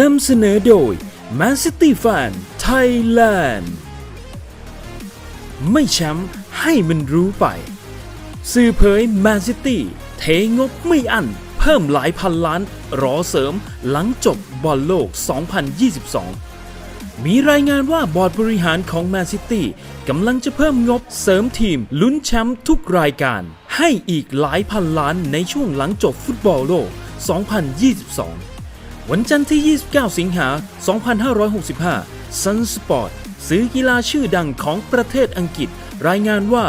นำเสนอโดย Man City Fan Thailand ไม่แชมป์ให้มันรู้ไป สื่อเผยแมนซิตี้เทงบไม่อั้นเพิ่มหลายพันล้าน รอเสริมหลังจบบอลโลก 2022 มีรายงานว่าบอร์ดบริหารของแมนซิตี้กำลังจะเพิ่มงบเสริมทีมลุ้นแชมป์ทุกรายการ ให้อีกหลายพันล้านในช่วงหลังจบฟุตบอลโลก 2022 วันจันทร์ที่ 29 สิงหา 2565 Sun Sport ซื้อกีฬาชื่อดังของประเทศอังกฤษ รายงานว่า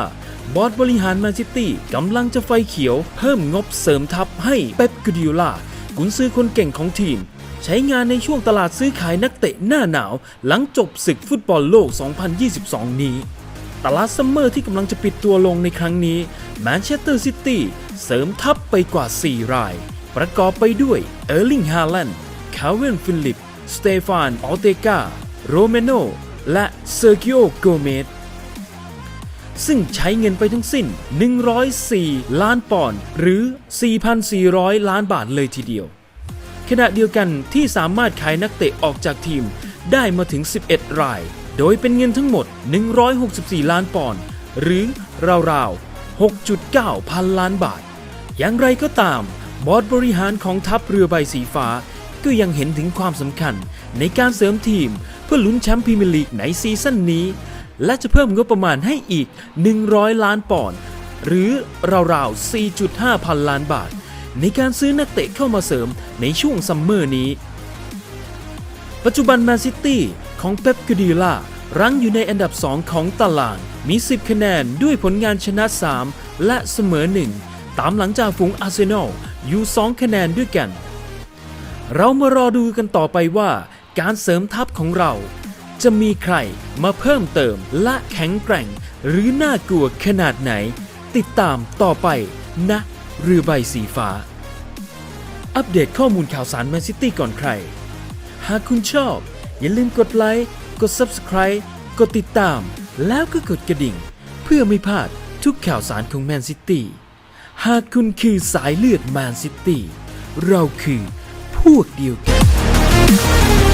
บอร์ดบริหารแมนซิตี้กำลังจะไฟเขียว เพิ่มงบเสริมทัพให้เป๊ปก u ดิโอลากุนซือคนเก่งของทีม ใช้งานในช่วงตลาดซื้อขายนักเตะหน้าหนาว หลังจบศึกฟุตบอลโลก 2022 นี้ตลาดซัมเมอร์ที่กำลังจะปิดตัวลงในครั้งนี้แมนเชสเตอร์ซิตี้เสริมทัพไปกว่า 4 ราย ประกอบไปด้วยเออร์ลิงฮาแลนด์ คาเวนฟิลิป สเตฟานออเตกาโรเมโน และเซอร์กิโอโกเมสซึ่งใช้เงินไปทั้งสิ้น 104 ล้านปอนด์หรือ 4,400 ล้านบาทเลยทีเดียว ขณะเดียวกันที่สามารถขายนักเตะออกจากทีมได้มาถึง 11 ราย โดยเป็นเงินทั้งหมด 164 ล้านปอนด์หรือราวๆ 6.9 พันล้านบาท อย่างไรก็ตาม บอร์ดบริหารของทัพเรือใบสีฟ้า ก็ยังเห็นถึงความสำคัญในการเสริมทีม เพื่อลุ้นแชมป์พรีเมียร์ลีกในซีซั่นนี้ และจะเพิ่มงบประมาณให้อีก 100 ล้านปอนด์หรือราวๆ 4.5 พันล้านบาท ในการซื้อนักเตะเข้ามาเสริมในช่วงซัมเมอร์นี้ ปัจจุบันแมนซิตี้ของเป๊ปก u ดิโอลารั้งอยู่ในอันดับ 2 ของตาราง มี 10 คะแนนด้วยผลงานชนะ 3 และเสมอ 1 ตามหลังจากฝูงอาร์เซนอลอยู่ 2 คะแนนด้วยกัน เรามารอดูกันต่อไปว่า การเสริมทัพของเรา จะมีใครมาเพิ่มเติมและแข็งแกร่ง หรือน่ากลัวขนาดไหน ติดตามต่อไปนะเรือใบสีฟ้า อัปเดตข้อมูลข่าวสารแมนซิตี้ก่อนใคร หากคุณชอบ อย่าลืมกดไลค์ กด Subscribe กดติดตาม แล้วก็กดกระดิ่ง เพื่อไม่พลาดทุกข่าวสารของแมนซิตี้หากคุณคือสายเลือดแมนซิตี้เราคือ พวกเดียวกัน